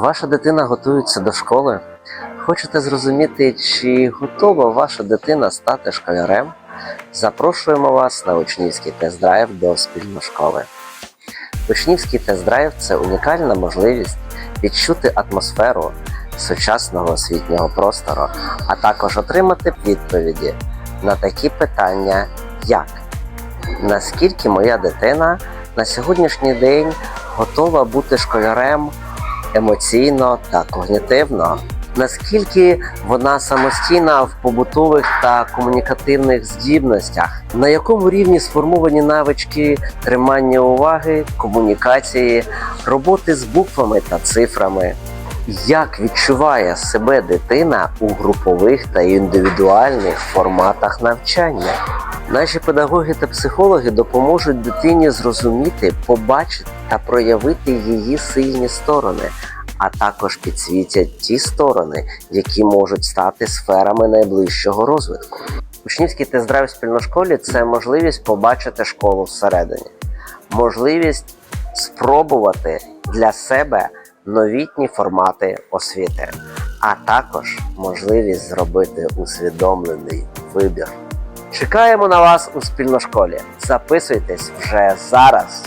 Ваша дитина готується до школи. Хочете зрозуміти, чи готова ваша дитина стати школярем? Запрошуємо вас на учнівський тест-драйв до школи. Учнівський тест-драйв це унікальна можливість відчути атмосферу сучасного освітнього простору, а також отримати відповіді на такі питання, як наскільки моя дитина на сьогоднішній день готова бути школярем емоційно та когнітивно. Наскільки вона самостійна в побутових та комунікативних здібностях, на якому рівні сформовані навички тримання уваги, комунікації, роботи з буквами та цифрами, як відчуває себе дитина у групових та індивідуальних форматах навчання? Наші педагоги та психологи допоможуть дитині зрозуміти, побачити та проявити її сильні сторони, а також підсвітять ті сторони, які можуть стати сферами найближчого розвитку. Учнівський тест-драйв спільношколі це можливість побачити школу всередині, можливість спробувати для себе новітні формати освіти, а також можливість зробити усвідомлений вибір. Чекаємо на вас у спільношколі. Записуйтесь вже зараз.